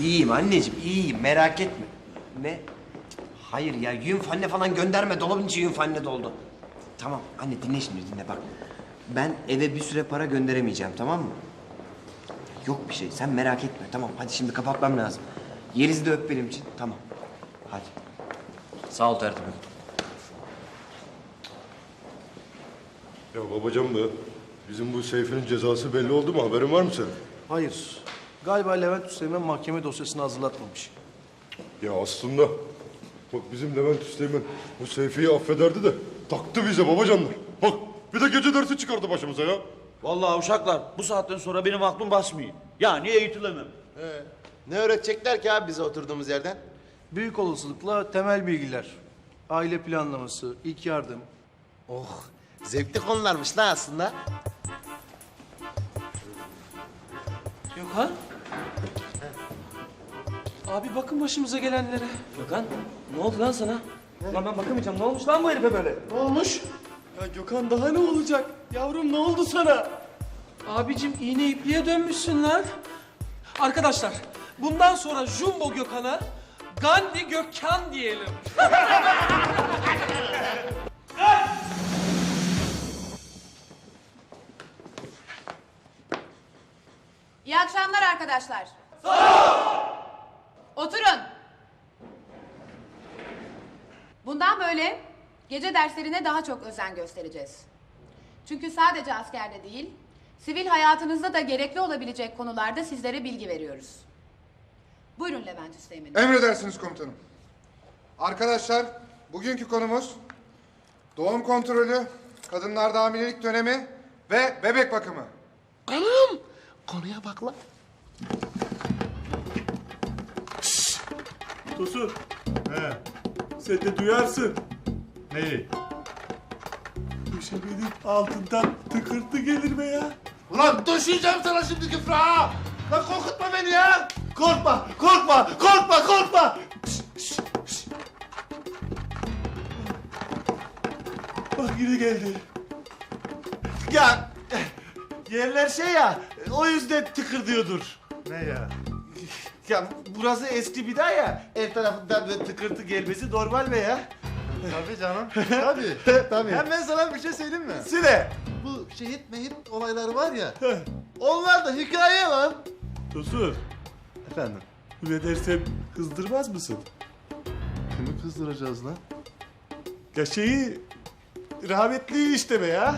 İyiyim anneciğim, iyiyim. Merak etme. Ne? Hayır ya, yün fanne falan gönderme. Dolabın içi yün fanne doldu. Tamam anne dinle şimdi dinle bak. Ben eve bir süre para gönderemeyeceğim tamam mı? Yok bir şey sen merak etme tamam. Hadi şimdi kapatmam lazım. Yeliz'i de öp benim için. Tamam. Hadi. Sağ ol tertibim. Ya babacan be, bizim bu Seyfi'nin cezası belli oldu mu? Haberin var mı senin? Hayır. Galiba Levent Üsteğmen mahkeme dosyasını hazırlatmamış. Ya aslında bak bizim Levent Üsteğmen bu Seyfi'yi affederdi de taktı bize babacanlar. Bak bir de gece dersi çıkardı başımıza ya. Vallahi uşaklar bu saatten sonra benim aklım basmıyor. Yani eğitilemem. Ne öğretecekler ki abi bize oturduğumuz yerden? Büyük olasılıkla temel bilgiler. Aile planlaması, ilk yardım. Oh, zevkli konularmış lan aslında. Gökhan. Abi bakın başımıza gelenlere. Gökhan ne oldu lan sana? Lan ben bakamayacağım. Ne olmuş lan bu herife böyle? Ne olmuş? Ya Gökhan daha ne olacak? Yavrum ne oldu sana? Abicim iğne ipliğe dönmüşsün lan. Arkadaşlar bundan sonra Jumbo Gökhan'a Gandhi Gökhan diyelim. İyi akşamlar arkadaşlar. Sağ Oturun. Bundan böyle gece derslerine daha çok özen göstereceğiz. Çünkü sadece askerde değil, sivil hayatınızda da gerekli olabilecek konularda sizlere bilgi veriyoruz. Buyurun Levent Üsteğmen. Emredersiniz komutanım. Arkadaşlar, bugünkü konumuz doğum kontrolü, kadınlarda hamilelik dönemi ve bebek bakımı. Anam! Konuya bak lan. Tosun. He. Sen de duyarsın. Neyi? Döşemenin altından tıkırtı gelir be ya. Ulan döşeyeceğim sana şimdi küfrü ha! Lan korkutma beni ya! Korkma, korkma, korkma, korkma! Bak yine geldi. Ya yerler şey ya, o yüzden tıkır diyordur. Ne ya? Ya burası eski bina ya, her tarafından böyle tıkırtı gelmesi normal be ya. Tabii canım, tabii. Tabii. Hem ben sana bir şey söyleyeyim mi? Sile. Bu şehit mehit olayları var ya, Onlar da hikaye lan. Tosun. Efendim? Ne dersem kızdırmaz mısın? kimi kızdıracağız lan? Ya şeyi rahmetli işte be ya.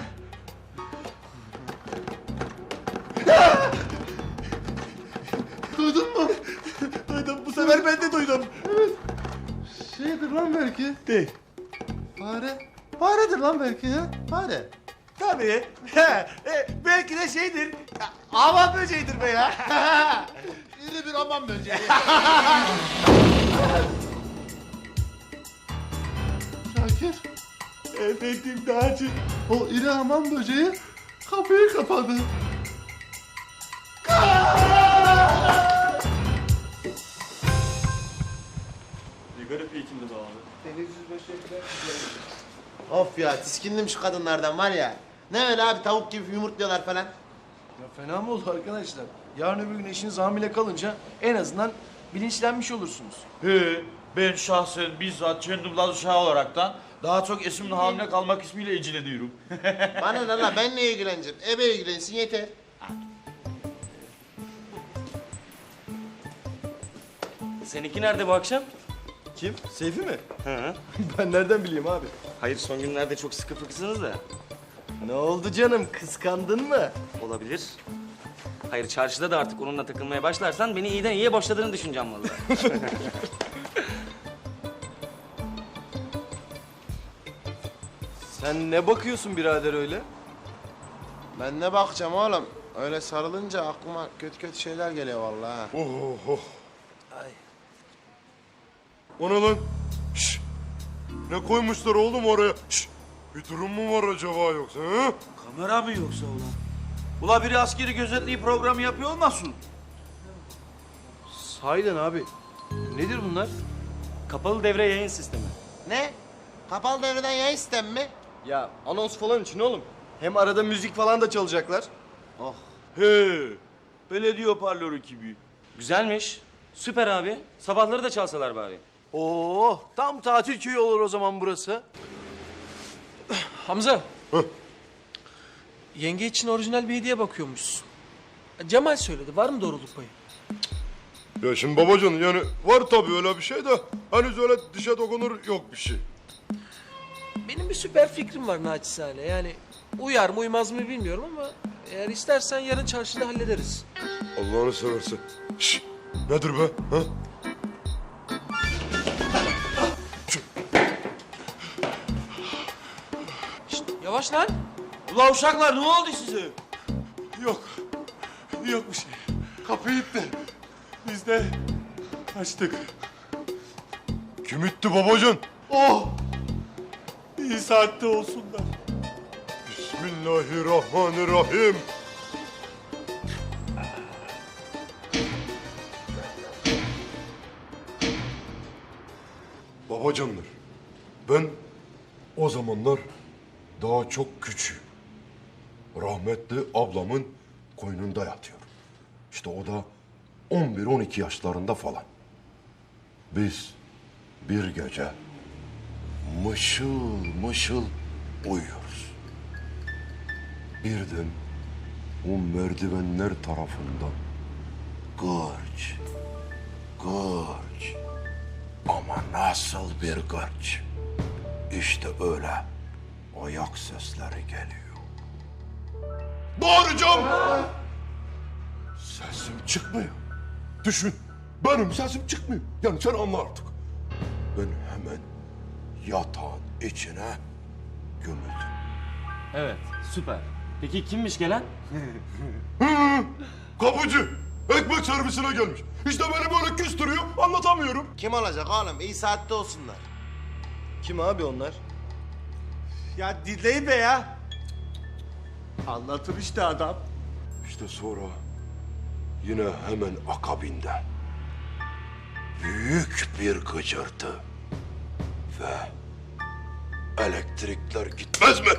Lan belki, De. fare. Faredir lan belki ya, fare. Tabii. He, e, belki de şeydir. Aman böceğidir be ya. İri bir aman böceği. Şakir, Efendim Naci. o iri aman böceği kapıyı kapadı. Of ya tiskindim şu kadınlardan var ya. Ne öyle abi tavuk gibi yumurtluyorlar falan. Ya fena mı oldu arkadaşlar? Yarın öbür gün eşiniz hamile kalınca en azından bilinçlenmiş olursunuz. He, ben şahsen bizzat kendim Laz uşağı olaraktan daha çok eşimin hamile kalmak ismiyle ilgileniyorum. Bana ne lan ben neye ilgileneceğim? Ebe ilgilensin yeter. Seninki nerede bu akşam? Kim? Seyfi mi? Hı. ben nereden bileyim abi? Hayır son günlerde çok sıkı fıkısınız da. Ne oldu canım? Kıskandın mı? Olabilir. Hayır çarşıda da artık onunla takılmaya başlarsan beni iyiden iyiye boşladığını düşüneceğim vallahi. Sen ne bakıyorsun birader öyle? Ben ne bakacağım oğlum? Öyle sarılınca aklıma kötü kötü şeyler geliyor vallahi. Oh oh oh. O ne lan? Şş. Ne koymuşlar oğlum oraya? Şş. Bir durum mu var acaba yoksa ha? Kamera mı yoksa ulan? Ula biri askeri gözetliği programı yapıyor olmasın? Sahiden abi. Nedir bunlar? Kapalı devre yayın sistemi. Ne? Kapalı devreden yayın sistemi mi? Ya anons falan için oğlum. Hem arada müzik falan da çalacaklar. He, belediye hoparlörü gibi. Güzelmiş. Süper abi. Sabahları da çalsalar bari. Oo, tam tatil köyü olur o zaman burası. Hamza. Yenge için orijinal bir hediye bakıyormuşsun. Cemal söyledi. Var mı doğruluk payı? Ya şimdi babacan yani var tabii öyle bir şey de henüz öyle dişe dokunur yok bir şey. Benim bir süper fikrim var naçizane. Yani uyar mı uymaz mı bilmiyorum ama eğer istersen yarın çarşıda hallederiz. Allah'ını seversen. Şş, nedir be? Ha? Yavaş lan. Ula uşaklar ne oldu size? Yok. Yok bir şey. Kapı itti. Biz de açtık. Kim itti babacan? Oh! İyi saatte olsunlar. Bismillahirrahmanirrahim. Babacanlar, ben o zamanlar daha çok küçüğüm. Rahmetli ablamın koynunda yatıyorum. İşte o da 11-12 yaşlarında falan. Biz bir gece mışıl mışıl uyuyoruz. Birden o merdivenler tarafından gırç, gırç ama nasıl bir gırç. İşte öyle ayak sesleri geliyor. Bağıracağım. Sesim çıkmıyor. Düşün, benim sesim çıkmıyor. Yani sen anla artık. Ben hemen yatağın içine gömüldüm. Evet, süper. Peki kimmiş gelen? Kapıcı. Ekmek servisine gelmiş. İşte beni böyle küstürüyor. Anlatamıyorum. Kim olacak oğlum? İyi saatte olsunlar. Kim abi onlar? Ya dinleyin be ya. Anlatır işte adam. İşte sonra yine hemen akabinde büyük bir gıcırtı ve elektrikler gitmez mi?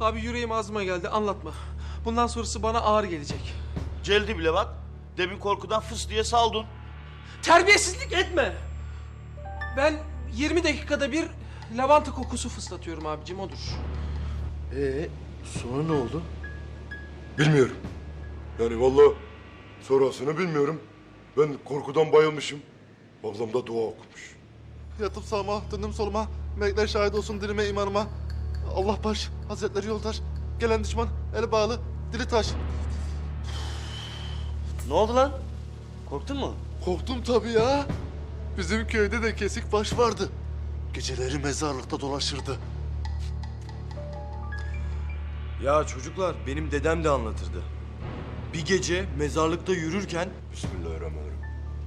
Abi yüreğim ağzıma geldi. Anlatma. Bundan sonrası bana ağır gelecek. Celdi bile bak. Demin korkudan fıs diye saldın. Terbiyesizlik etme. Ben 20 dakikada bir lavanta kokusu fıslatıyorum abicim odur. Ee, sonra ne oldu? Bilmiyorum. Yani vallahi sonrasını bilmiyorum. Ben korkudan bayılmışım. Ablam da dua okumuş. Yatıp sağıma, döndüm soluma. Melekler şahit olsun dilime, imanıma. Allah baş, hazretleri yoldaş. Gelen düşman, eli bağlı, dili taş. Ne oldu lan? Korktun mu? Korktum tabii ya. Bizim köyde de kesik baş vardı. Geceleri mezarlıkta dolaşırdı. Ya çocuklar benim dedem de anlatırdı. Bir gece mezarlıkta yürürken Bismillahirrahmanirrahim.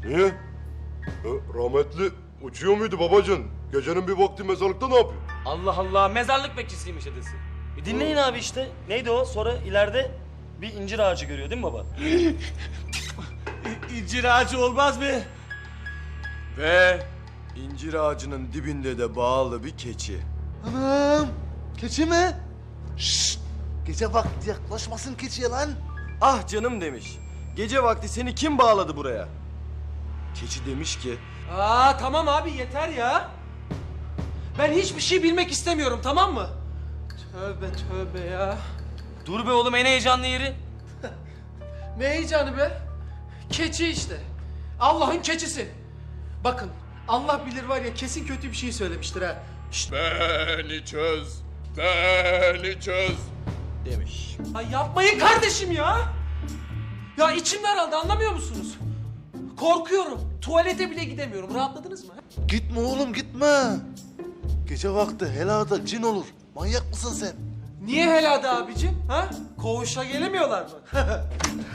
Niye? E, rahmetli uçuyor muydu babacan? Gecenin bir vakti mezarlıkta ne yapıyor? Allah Allah, mezarlık bekçisiymiş dedesi. Bir dinleyin abi işte. Neydi o? Sonra ileride bir incir ağacı görüyor değil mi baba? incir ağacı olmaz mı? Ve incir ağacının dibinde de bağlı bir keçi. Anam, keçi mi? Şşt, gece vakti yaklaşmasın keçiye lan. Ah canım demiş. Gece vakti seni kim bağladı buraya? Keçi demiş ki Aa tamam abi yeter ya. Ben hiçbir şey bilmek istemiyorum tamam mı? Tövbe tövbe ya. Dur be oğlum en heyecanlı yeri. Ne heyecanı be? Keçi işte. Allah'ın keçisi. Bakın Allah bilir var ya kesin kötü bir şey söylemiştir ha. Şşt. Beni çöz, beni çöz. demiş. Ay yapmayın kardeşim ya. Ya içim daraldı anlamıyor musunuz? Korkuyorum. Tuvalete bile gidemiyorum. Rahatladınız mı? Gitme oğlum gitme. Gece vakti helada cin olur. Manyak mısın sen? Niye helada abicim? Ha? Koğuşa gelemiyorlar mı?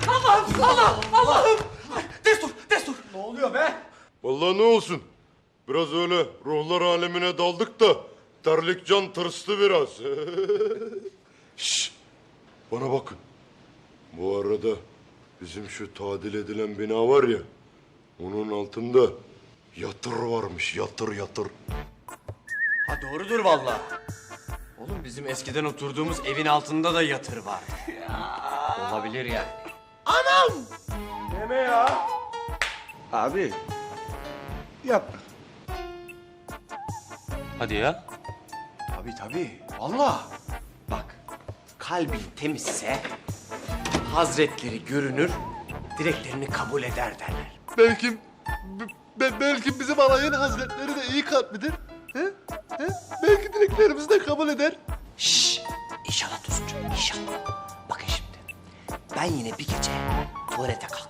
Allah'ım! Allah! Allah'ım! Ay, Destur! Destur! Ne oluyor be? Vallahi ne olsun. Biraz öyle ruhlar alemine daldık da terlik can tırstı biraz. Şş, bana bakın. Bu arada bizim şu tadil edilen bina var ya, onun altında yatır varmış, yatır yatır. Ha doğrudur vallahi. Oğlum bizim eskiden oturduğumuz evin altında da yatır var. Olabilir yani. Anam! Deme ya. Abi. Yapma. Hadi ya. Tabii tabii. Vallahi. Bak kalbin temizse hazretleri görünür, dileklerini kabul eder derler. Belki, be- belki bizim alayın hazretleri de iyi kalplidir. He? He? Belki dileklerimizi de kabul eder. Şşş! İnşallah Tosuncuğum, inşallah. Bakın şimdi. Ben yine bir gece tuvalete kalktım.